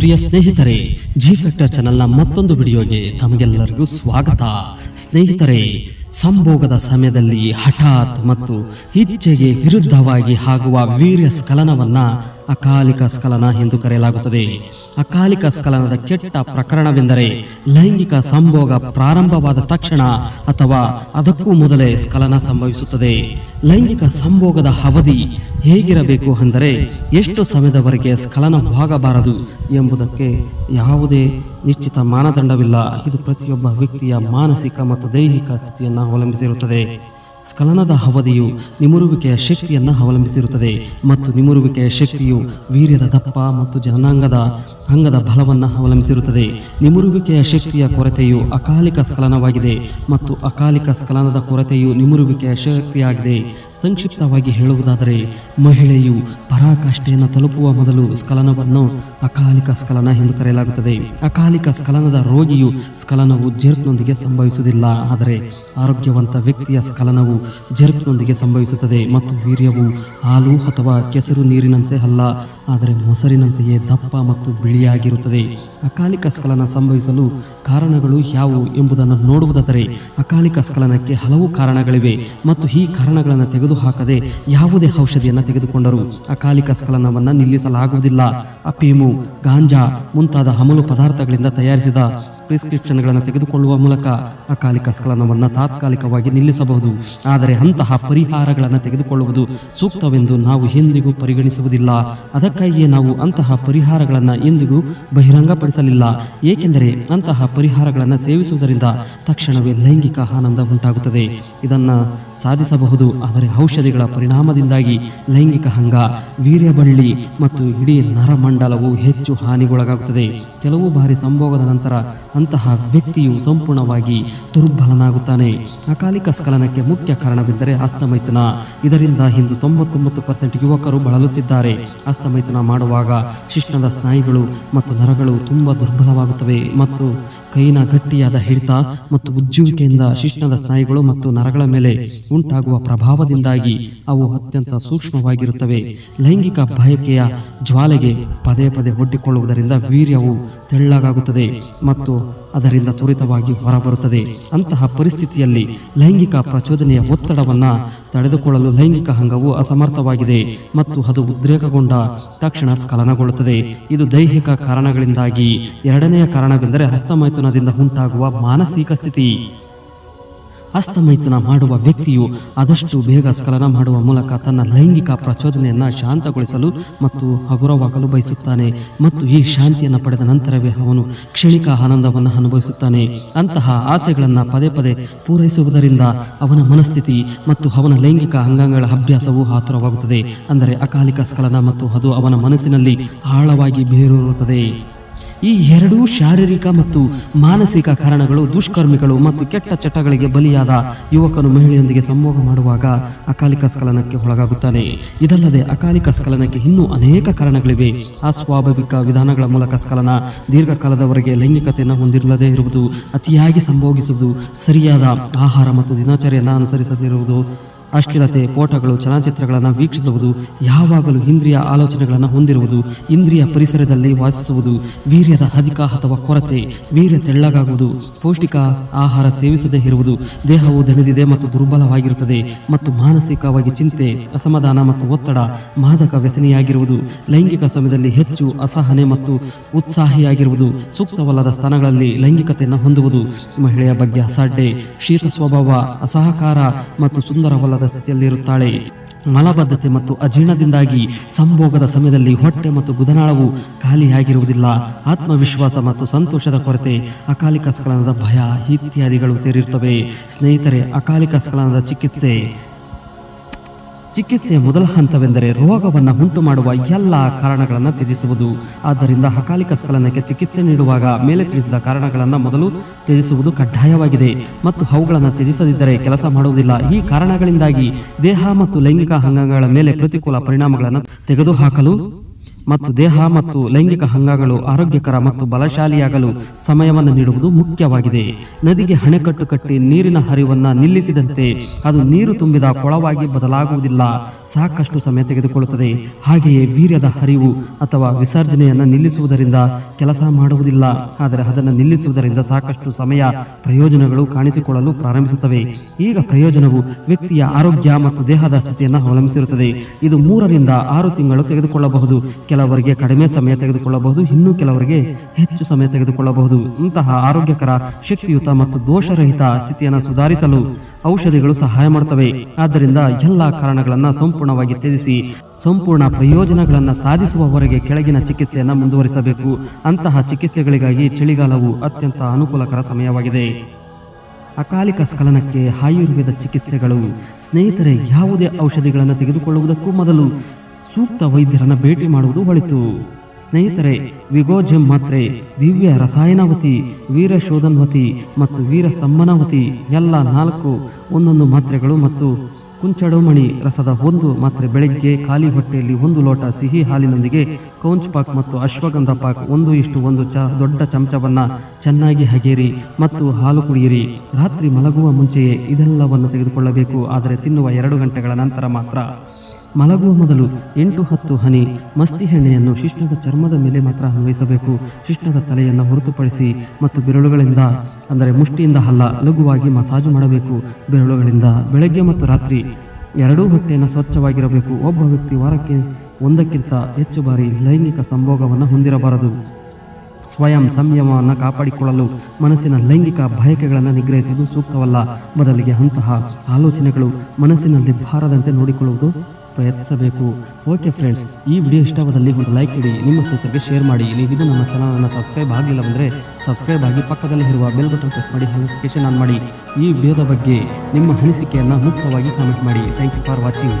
ಪ್ರಿಯ ಸ್ನೇಹಿತರೆ G factor ಚಾನೆಲ್ನ ಮತ್ತೊಂದು ವಿಡಿಯೋಗೆ ತಮಗೆಲ್ಲರಿಗೂ ಸ್ವಾಗತ. ಸ್ನೇಹಿತರೆ, ಸಂಭೋಗದ ಸಮಯದಲ್ಲಿ ಹಠಾತ್ ಮತ್ತು ಇಚ್ಛೆಗೆ ವಿರುದ್ಧವಾಗಿ ಆಗುವ ವೀರ್ಯ ಸ್ಖಲನವನ್ನ ಅಕಾಲಿಕ ಸ್ಖಲನ ಎಂದು ಕರೆಯಲಾಗುತ್ತದೆ. ಅಕಾಲಿಕ ಸ್ಖಲನದ ಕೆಟ್ಟ ಪ್ರಕರಣವೆಂದರೆ ಲೈಂಗಿಕ ಸಂಭೋಗ ಪ್ರಾರಂಭವಾದ ತಕ್ಷಣ ಅಥವಾ ಅದಕ್ಕೂ ಮೊದಲೇ ಸ್ಖಲನ ಸಂಭವಿಸುತ್ತದೆ. ಲೈಂಗಿಕ ಸಂಭೋಗದ ಅವಧಿ ಹೇಗಿರಬೇಕು ಅಂದರೆ ಎಷ್ಟು ಸಮಯದವರೆಗೆ ಸ್ಖಲನವಾಗಬಾರದು ಎಂಬುದಕ್ಕೆ ಯಾವುದೇ ನಿಶ್ಚಿತ ಮಾನದಂಡವಿಲ್ಲ. ಇದು ಪ್ರತಿಯೊಬ್ಬ ವ್ಯಕ್ತಿಯ ಮಾನಸಿಕ ಮತ್ತು ದೈಹಿಕ ಸ್ಥಿತಿಯನ್ನು ಅವಲಂಬಿಸಿರುತ್ತದೆ. ಸ್ಖಲನದ ಅವಧಿಯು ನಿಮುರುವಿಕೆಯ ಶಕ್ತಿಯನ್ನು ಅವಲಂಬಿಸಿರುತ್ತದೆ ಮತ್ತು ನಿಮುರುವಿಕೆಯ ಶಕ್ತಿಯು ವೀರ್ಯದ ದಪ್ಪ ಮತ್ತು ಜನನಾಂಗದ ಅಂಗದ ಬಲವನ್ನು ಅವಲಂಬಿಸಿರುತ್ತದೆ. ನಿಮುರುವಿಕೆಯ ಶಕ್ತಿಯ ಕೊರತೆಯು ಅಕಾಲಿಕ ಸ್ಖಲನವಾಗಿದೆ ಮತ್ತು ಅಕಾಲಿಕ ಸ್ಖಲನದ ಕೊರತೆಯು ನಿಮುರುವಿಕೆಯ ಶಕ್ತಿಯಾಗಿದೆ. ಸಂಕ್ಷಿಪ್ತವಾಗಿ ಹೇಳುವುದಾದರೆ, ಮಹಿಳೆಯು ಪರಾಕಾಷ್ಠೆಯನ್ನು ತಲುಪುವ ಮೊದಲು ಸ್ಖಲನವನ್ನು ಅಕಾಲಿಕ ಸ್ಖಲನ ಎಂದು ಕರೆಯಲಾಗುತ್ತದೆ. ಅಕಾಲಿಕ ಸ್ಖಲನದ ರೋಗಿಯು ಸ್ಖಲನವು ಜರ್ಕ್ನೊಂದಿಗೆ ಸಂಭವಿಸುವುದಿಲ್ಲ, ಆದರೆ ಆರೋಗ್ಯವಂತ ವ್ಯಕ್ತಿಯ ಸ್ಖಲನವು ಜರ್ಕ್ನೊಂದಿಗೆ ಸಂಭವಿಸುತ್ತದೆ ಮತ್ತು ವೀರ್ಯವು ಹಾಲು ಅಥವಾ ಕೆಸರು ನೀರಿನಂತೆ ಅಲ್ಲ, ಆದರೆ ಮೊಸರಿನಂತೆಯೇ ದಪ್ಪ ಮತ್ತು ಬಿಳಿಯಾಗಿರುತ್ತದೆ. ಅಕಾಲಿಕ ಸ್ಖಲನ ಸಂಭವಿಸಲು ಕಾರಣಗಳು ಯಾವುವು ಎಂಬುದನ್ನು ನೋಡುವುದಾದರೆ ಅಕಾಲಿಕ ಸ್ಖಲನಕ್ಕೆ ಹಲವು ಕಾರಣಗಳಿವೆ ಮತ್ತು ಈ ಕಾರಣಗಳನ್ನು ತೆಗೆದುಹಾಕದೆ ಯಾವುದೇ ಔಷಧಿಯನ್ನು ತೆಗೆದುಕೊಂಡರೂ ಅಕಾಲಿಕ ಸ್ಖಲನವನ್ನು ನಿಲ್ಲಿಸಲಾಗುವುದಿಲ್ಲ. ಅಫೀಮು ಗಾಂಜಾ ಮುಂತಾದ ಅಮಲು ಪದಾರ್ಥಗಳಿಂದ ತಯಾರಿಸಿದ ಪ್ರಿಸ್ಕ್ರಿಪ್ಷನ್ಗಳನ್ನು ತೆಗೆದುಕೊಳ್ಳುವ ಮೂಲಕ ಅಕಾಲಿಕ ಸ್ಖಲನವನ್ನು ತಾತ್ಕಾಲಿಕವಾಗಿ ನಿಲ್ಲಿಸಬಹುದು. ಆದರೆ ಅಂತಹ ಪರಿಹಾರಗಳನ್ನು ತೆಗೆದುಕೊಳ್ಳುವುದು ಸೂಕ್ತವೆಂದು ನಾವು ಎಂದಿಗೂ ಪರಿಗಣಿಸುವುದಿಲ್ಲ. ಅದಕ್ಕಾಗಿಯೇ ನಾವು ಅಂತಹ ಪರಿಹಾರಗಳನ್ನು ಎಂದಿಗೂ ಬಹಿರಂಗಪಡಿಸಲಿಲ್ಲ. ಏಕೆಂದರೆ ಅಂತಹ ಪರಿಹಾರಗಳನ್ನು ಸೇವಿಸುವುದರಿಂದ ತಕ್ಷಣವೇ ಲೈಂಗಿಕ ಆನಂದ ಉಂಟಾಗುತ್ತದೆ. ಇದನ್ನು ಸಾಧಿಸಬಹುದು, ಆದರೆ ಔಷಧಿಗಳ ಪರಿಣಾಮದಿಂದಾಗಿ ಲೈಂಗಿಕ ಅಂಗ ವೀರ್ಯಬಳ್ಳಿ ಮತ್ತು ಇಡೀ ನರಮಂಡಲವು ಹೆಚ್ಚು ಹಾನಿಗೊಳಗಾಗುತ್ತದೆ. ಕೆಲವು ಬಾರಿ ಸಂಭೋಗದ ನಂತರ ಅಂತಹ ವ್ಯಕ್ತಿಯು ಸಂಪೂರ್ಣವಾಗಿ ದುರ್ಬಲನಾಗುತ್ತಾನೆ. ಅಕಾಲಿಕ ಸ್ಖಲನಕ್ಕೆ ಮುಖ್ಯ ಕಾರಣವೆಂದರೆ ಅಸ್ತಮೈಥುನ ಇದರಿಂದ ಇಂದು ತೊಂಬತ್ತೊಂಬತ್ತು ಪರ್ಸೆಂಟ್ ಯುವಕರು ಬಳಲುತ್ತಿದ್ದಾರೆ. ಅಸ್ತಮೈಥುನ ಮಾಡುವಾಗ ಶಿಶ್ನದ ಸ್ನಾಯುಗಳು ಮತ್ತು ನರಗಳು ತುಂಬಾ ದುರ್ಬಲವಾಗುತ್ತವೆ ಮತ್ತು ಕೈನ ಗಟ್ಟಿಯಾದ ಹಿಡಿತ ಮತ್ತು ಉಜ್ಜುವಿಕೆಯಿಂದ ಶಿಶ್ನದ ಸ್ನಾಯುಗಳು ಮತ್ತು ನರಗಳ ಮೇಲೆ ಉಂಟಾಗುವ ಪ್ರಭಾವದಿಂದಾಗಿ ಅವು ಅತ್ಯಂತ ಸೂಕ್ಷ್ಮವಾಗಿರುತ್ತವೆ. ಲೈಂಗಿಕ ಬಯಕೆಯ ಜ್ವಾಲೆಗೆ ಪದೇ ಪದೇ ಒಡ್ಡಿಕೊಳ್ಳುವುದರಿಂದ ವೀರ್ಯವು ತೆಳ್ಳಗಾಗುತ್ತದೆ ಮತ್ತು ಅದರಿಂದ ತ್ವರಿತವಾಗಿ ಹೊರಬರುತ್ತದೆ. ಅಂತಹ ಪರಿಸ್ಥಿತಿಯಲ್ಲಿ ಲೈಂಗಿಕ ಪ್ರಚೋದನೆಯ ಒತ್ತಡವನ್ನು ತಡೆದುಕೊಳ್ಳಲು ಲೈಂಗಿಕ ಅಂಗವು ಅಸಮರ್ಥವಾಗಿದೆ ಮತ್ತು ಅದು ಉದ್ರೇಕಗೊಂಡ ತಕ್ಷಣ ಸ್ಖಲನಗೊಳ್ಳುತ್ತದೆ. ಇದು ದೈಹಿಕ ಕಾರಣಗಳಿಂದಾಗಿ. ಎರಡನೆಯ ಕಾರಣವೆಂದರೆ ಹಸ್ತಮೈಥುನದಿಂದ ಉಂಟಾಗುವ ಮಾನಸಿಕ ಸ್ಥಿತಿ. ಹಸ್ತಮೈಥುನ ಮಾಡುವ ವ್ಯಕ್ತಿಯು ಆದಷ್ಟು ಬೇಗ ಸ್ಖಲನ ಮಾಡುವ ಮೂಲಕ ತನ್ನ ಲೈಂಗಿಕ ಪ್ರಚೋದನೆಯನ್ನು ಶಾಂತಗೊಳಿಸಲು ಮತ್ತು ಹಗುರವಾಗಲು ಬಯಸುತ್ತಾನೆ ಮತ್ತು ಈ ಶಾಂತಿಯನ್ನು ಪಡೆದ ನಂತರವೇ ಅವನು ಕ್ಷಣಿಕ ಆನಂದವನ್ನು ಅನುಭವಿಸುತ್ತಾನೆ. ಅಂತಹ ಆಸೆಗಳನ್ನು ಪದೇ ಪದೇ ಪೂರೈಸುವುದರಿಂದ ಅವನ ಮನಸ್ಥಿತಿ ಮತ್ತು ಅವನ ಲೈಂಗಿಕ ಅಂಗಾಂಗಗಳ ಅಭ್ಯಾಸವು ಆತುರವಾಗುತ್ತದೆ. ಅಂದರೆ ಅಕಾಲಿಕ ಸ್ಖಲನ ಮತ್ತು ಅದು ಅವನ ಮನಸ್ಸಿನಲ್ಲಿ ಆಳವಾಗಿ ಬೇರೂರುತ್ತದೆ. ಈ ಎರಡೂ ಶಾರೀರಿಕ ಮತ್ತು ಮಾನಸಿಕ ಕಾರಣಗಳು, ದುಷ್ಕರ್ಮಿಗಳು ಮತ್ತು ಕೆಟ್ಟ ಚಟಗಳಿಗೆ ಬಲಿಯಾದ ಯುವಕನು ಮಹಿಳೆಯೊಂದಿಗೆ ಸಂಭೋಗ ಮಾಡುವಾಗ ಅಕಾಲಿಕ ಸ್ಖಲನಕ್ಕೆ ಒಳಗಾಗುತ್ತಾನೆ. ಇದಲ್ಲದೆ ಅಕಾಲಿಕ ಸ್ಖಲನಕ್ಕೆ ಇನ್ನೂ ಅನೇಕ ಕಾರಣಗಳಿವೆ. ಅಸ್ವಾಭಾವಿಕ ವಿಧಾನಗಳ ಮೂಲಕ ಸ್ಖಲನ ದೀರ್ಘಕಾಲದವರೆಗೆ ಲೈಂಗಿಕತೆಯನ್ನು ಹೊಂದಿರಲದೇ ಇರುವುದು, ಅತಿಯಾಗಿ ಸಂಭೋಗಿಸುವುದು, ಸರಿಯಾದ ಆಹಾರ ಮತ್ತು ದಿನಚರಿಯನ್ನು ಅನುಸರಿಸದಿರುವುದು ಅಶ್ಲೀಲತೆ ಫೋಟೋಗಳು ಚಲನಚಿತ್ರಗಳನ್ನು ವೀಕ್ಷಿಸುವುದು, ಯಾವಾಗಲೂ ಇಂದ್ರಿಯ ಆಲೋಚನೆಗಳನ್ನು ಹೊಂದಿರುವುದು, ಇಂದ್ರಿಯ ಪರಿಸರದಲ್ಲಿ ವಾಸಿಸುವುದು, ವೀರ್ಯದ ಅಧಿಕ ಅಥವಾ ಕೊರತೆ, ವೀರ್ಯ ತೆಳ್ಳಗಾಗುವುದು, ಪೌಷ್ಟಿಕ ಆಹಾರ ಸೇವಿಸದೇ ಇರುವುದು, ದೇಹವು ದಣಿದಿದೆ ಮತ್ತು ದುರ್ಬಲವಾಗಿರುತ್ತದೆ ಮತ್ತು ಮಾನಸಿಕವಾಗಿ ಚಿಂತೆ, ಅಸಮಾಧಾನ ಮತ್ತು ಒತ್ತಡ, ಮಾದಕ ವ್ಯಸನಿಯಾಗಿರುವುದು, ಲೈಂಗಿಕ ಸಮಯದಲ್ಲಿ ಹೆಚ್ಚು ಅಸಹನೆ ಮತ್ತು ಉತ್ಸಾಹಿಯಾಗಿರುವುದು, ಸೂಕ್ತವಲ್ಲದ ಸ್ಥಾನಗಳಲ್ಲಿ ಲೈಂಗಿಕತೆಯನ್ನು ಹೊಂದುವುದು, ಮಹಿಳೆಯ ಬಗ್ಗೆ ಅಸಾಡ್ಡೆ, ಶೀತ ಸ್ವಭಾವ, ಅಸಹಕಾರ ಮತ್ತು ಸುಂದರವಲ್ಲದ ಸ್ಥಿತಿಯಲ್ಲಿರುತ್ತಾಳೆ ಮಲಬದ್ಧತೆ ಮತ್ತು ಅಜೀರ್ಣದಿಂದಾಗಿ ಸಂಭೋಗದ ಸಮಯದಲ್ಲಿ ಹೊಟ್ಟೆ ಮತ್ತು ಗುದನಾಳವು ಖಾಲಿಯಾಗಿರುವುದಿಲ್ಲ. ಆತ್ಮವಿಶ್ವಾಸ ಮತ್ತು ಸಂತೋಷದ ಕೊರತೆ, ಅಕಾಲಿಕ ಸ್ಖಲನದ ಭಯ ಇತ್ಯಾದಿಗಳು ಸೇರಿರುತ್ತವೆ. ಸ್ನೇಹಿತರೆ, ಅಕಾಲಿಕ ಸ್ಖಲನದ ಚಿಕಿತ್ಸೆ ಚಿಕಿತ್ಸೆಯ ಮೊದಲ ಹಂತವೆಂದರೆ ರೋಗವನ್ನು ಉಂಟು ಮಾಡುವ ಎಲ್ಲ ಕಾರಣಗಳನ್ನು ತ್ಯಜಿಸುವುದು. ಆದ್ದರಿಂದ ಅಕಾಲಿಕ ಸ್ಖಲನಕ್ಕೆ ಚಿಕಿತ್ಸೆ ನೀಡುವಾಗ ಮೇಲೆ ತಿಳಿಸಿದ ಕಾರಣಗಳನ್ನು ಮೊದಲು ತ್ಯಜಿಸುವುದು ಕಡ್ಡಾಯವಾಗಿದೆ. ಮತ್ತು ಅವುಗಳನ್ನು ತ್ಯಜಿಸದಿದ್ದರೆ ಕೆಲಸ ಮಾಡುವುದಿಲ್ಲ. ಈ ಕಾರಣಗಳಿಂದಾಗಿ ದೇಹ ಮತ್ತು ಲೈಂಗಿಕ ಅಂಗಗಳ ಮೇಲೆ ಪ್ರತಿಕೂಲ ಪರಿಣಾಮಗಳನ್ನು ತೆಗೆದುಹಾಕಲು ಮತ್ತು ದೇಹ ಮತ್ತು ಲೈಂಗಿಕ ಅಂಗಗಳು ಆರೋಗ್ಯಕರ ಮತ್ತು ಬಲಶಾಲಿಯಾಗಲು ಸಮಯವನ್ನು ನೀಡುವುದು ಮುಖ್ಯವಾಗಿದೆ. ನದಿಗೆ ಹಣೆಕಟ್ಟು ಕಟ್ಟಿ ನೀರಿನ ಹರಿವನ್ನ ನಿಲ್ಲಿಸಿದಂತೆ ಅದು ನೀರು ತುಂಬಿದ ಕೊಳವಾಗಿ ಬದಲಾಗುವುದಿಲ್ಲ. ಸಾಕಷ್ಟು ಸಮಯ ತೆಗೆದುಕೊಳ್ಳುತ್ತದೆ. ಹಾಗೆಯೇ ವೀರ್ಯದ ಹರಿವು ಅಥವಾ ವಿಸರ್ಜನೆಯನ್ನು ನಿಲ್ಲಿಸುವುದರಿಂದ ಕೆಲಸ ಮಾಡುವುದಿಲ್ಲ. ಆದರೆ ಅದನ್ನು ನಿಲ್ಲಿಸುವುದರಿಂದ ಸಾಕಷ್ಟು ಸಮಯ ಪ್ರಯೋಜನಗಳು ಕಾಣಿಸಿಕೊಳ್ಳಲು ಪ್ರಾರಂಭಿಸುತ್ತವೆ. ಈಗ ಪ್ರಯೋಜನವು ವ್ಯಕ್ತಿಯ ಆರೋಗ್ಯ ಮತ್ತು ದೇಹದ ಸ್ಥಿತಿಯನ್ನು ಅವಲಂಬಿಸಿರುತ್ತದೆ. ಇದು ಮೂರರಿಂದ ಆರು ತಿಂಗಳು ತೆಗೆದುಕೊಳ್ಳಬಹುದು. ಕೆಲವರಿಗೆ ಕಡಿಮೆ ಸಮಯ ತೆಗೆದುಕೊಳ್ಳಬಹುದು, ಇನ್ನು ಕೆಲವರಿಗೆ ಹೆಚ್ಚು ಸಮಯ ತೆಗೆದುಕೊಳ್ಳಬಹುದು. ಇಂತಹ ಆರೋಗ್ಯಕರ, ಶಕ್ತಿಯುತ ಮತ್ತು ದೋಷರಹಿತ ಸ್ಥಿತಿಯನ್ನು ಸುಧಾರಿಸಲು ಔಷಧಿಗಳು ಸಹಾಯ ಮಾಡುತ್ತವೆ. ಆದ್ದರಿಂದ ಎಲ್ಲ ಕಾರಣಗಳನ್ನು ಸಂಪೂರ್ಣವಾಗಿ ತ್ಯಜಿಸಿ, ಸಂಪೂರ್ಣ ಪ್ರಯೋಜನಗಳನ್ನು ಸಾಧಿಸುವವರೆಗೆ ಕೆಳಗಿನ ಚಿಕಿತ್ಸೆಯನ್ನು ಮುಂದುವರಿಸಬೇಕು. ಅಂತಹ ಚಿಕಿತ್ಸೆಗಳಿಗಾಗಿ ಚಳಿಗಾಲವು ಅತ್ಯಂತ ಅನುಕೂಲಕರ ಸಮಯವಾಗಿದೆ. ಅಕಾಲಿಕ ಸ್ಖಲನಕ್ಕೆ ಆಯುರ್ವೇದ ಚಿಕಿತ್ಸೆಗಳು, ಸ್ನೇಹಿತರೆ, ಯಾವುದೇ ಔಷಧಿಗಳನ್ನು ತೆಗೆದುಕೊಳ್ಳುವುದಕ್ಕೂ ಮೊದಲು ಸೂಕ್ತ ವೈದ್ಯರನ್ನ ಭೇಟಿ ಮಾಡುವುದು ಒಳಿತು. ಸ್ನೇಹಿತರೆ ವಿಗೋಜೆಮ್ ಮಾತ್ರೆ, ದಿವ್ಯ ರಸಾಯನಾವತಿ, ವೀರ ಶೋಧನ್ವತಿ ಮತ್ತು ವೀರ ಸ್ತಂಭನಾವತಿ, ಎಲ್ಲ ನಾಲ್ಕು ಒಂದೊಂದು ಮಾತ್ರೆಗಳು ಮತ್ತು ಕುಂಚಡೋಮಣಿ ರಸದ ಒಂದು ಮಾತ್ರೆ ಬೆಳಗ್ಗೆ ಖಾಲಿ ಹೊಟ್ಟೆಯಲ್ಲಿ ಒಂದು ಲೋಟ ಸಿಹಿ ಹಾಲಿನೊಂದಿಗೆ ಕೌಂಚ್ ಪಾಕ್ ಮತ್ತು ಅಶ್ವಗಂಧ ಪಾಕ್ ಒಂದು ಇಷ್ಟು ಒಂದು ಚ ದೊಡ್ಡ ಚಮಚವನ್ನು ಚೆನ್ನಾಗಿ ಹಗೇರಿ ಮತ್ತು ಹಾಲು ಕುಡಿಯಿರಿ. ರಾತ್ರಿ ಮಲಗುವ ಮುಂಚೆಯೇ ಇದೆಲ್ಲವನ್ನು ತೆಗೆದುಕೊಳ್ಳಬೇಕು, ಆದರೆ ತಿನ್ನುವ ಎರಡು ಗಂಟೆಗಳ ನಂತರ ಮಾತ್ರ. ಮಲಗುವ ಮೊದಲು ಎಂಟು ಹತ್ತು ಹನಿ ಮಸ್ತಿ ಎಣ್ಣೆಯನ್ನು ಶಿಷ್ಣದ ಚರ್ಮದ ಮೇಲೆ ಮಾತ್ರ ಅನ್ವಯಿಸಬೇಕು. ಶಿಷ್ಣದ ತಲೆಯನ್ನು ಹೊರತುಪಡಿಸಿ ಮತ್ತು ಬೆರಳುಗಳಿಂದ, ಅಂದರೆ ಮುಷ್ಟಿಯಿಂದ ಅಲ್ಲ, ಲಘುವಾಗಿ ಮಸಾಜು ಮಾಡಬೇಕು. ಬೆರಳುಗಳಿಂದ ಬೆಳಗ್ಗೆ ಮತ್ತು ರಾತ್ರಿ ಎರಡೂ ಹೊಟ್ಟೆಯನ್ನು ಸ್ವಚ್ಛವಾಗಿರಬೇಕು. ಒಬ್ಬ ವ್ಯಕ್ತಿ ವಾರಕ್ಕೆ ಒಂದಕ್ಕಿಂತ ಹೆಚ್ಚು ಬಾರಿ ಲೈಂಗಿಕ ಸಂಭೋಗವನ್ನು ಹೊಂದಿರಬಾರದು. ಸ್ವಯಂ ಸಂಯಮವನ್ನು ಕಾಪಾಡಿಕೊಳ್ಳಲು ಮನಸ್ಸಿನ ಲೈಂಗಿಕ ಬಯಕೆಗಳನ್ನು ನಿಗ್ರಹಿಸುವುದು ಸೂಕ್ತವಲ್ಲ. ಬದಲಿಗೆ ಅಂತಹ ಆಲೋಚನೆಗಳು ಮನಸ್ಸಿನಲ್ಲಿ ಬಾರದಂತೆ ನೋಡಿಕೊಳ್ಳುವುದು ಪ್ರಯತ್ನಿಸಬೇಕು. ಓಕೆ ಫ್ರೆಂಡ್ಸ್ ಈ ವಿಡಿಯೋ ಇಷ್ಟವಾದಲ್ಲಿ ಒಂದು ಲೈಕ್ ಇಡಿ, ನಿಮ್ಮ ಸ್ನೇಹಿತರಿಗೆ ಶೇರ್ ಮಾಡಿ. ನೀವು ಇದು ನಮ್ಮ ಚಾನಲನ್ನು ಸಬ್ಸ್ಕ್ರೈಬ್ ಆಗಲಿಲ್ಲವೆಂದರೆ ಸಬ್ಸ್ಕ್ರೈಬ್ ಆಗಿ ಪಕ್ಕದಲ್ಲಿ ಇರುವ ಬೆಲ್ ಬಟನ್ ಪ್ರೆಸ್ ಮಾಡಿ ನೋಟಿಫಿಕೇಶನ್ ಆನ್ ಮಾಡಿ. ಈ ವಿಡಿಯೋದ ಬಗ್ಗೆ ನಿಮ್ಮ ಅನಿಸಿಕೆಯನ್ನು ಮುಕ್ತವಾಗಿ ಕಾಮೆಂಟ್ ಮಾಡಿ. Thank you for watching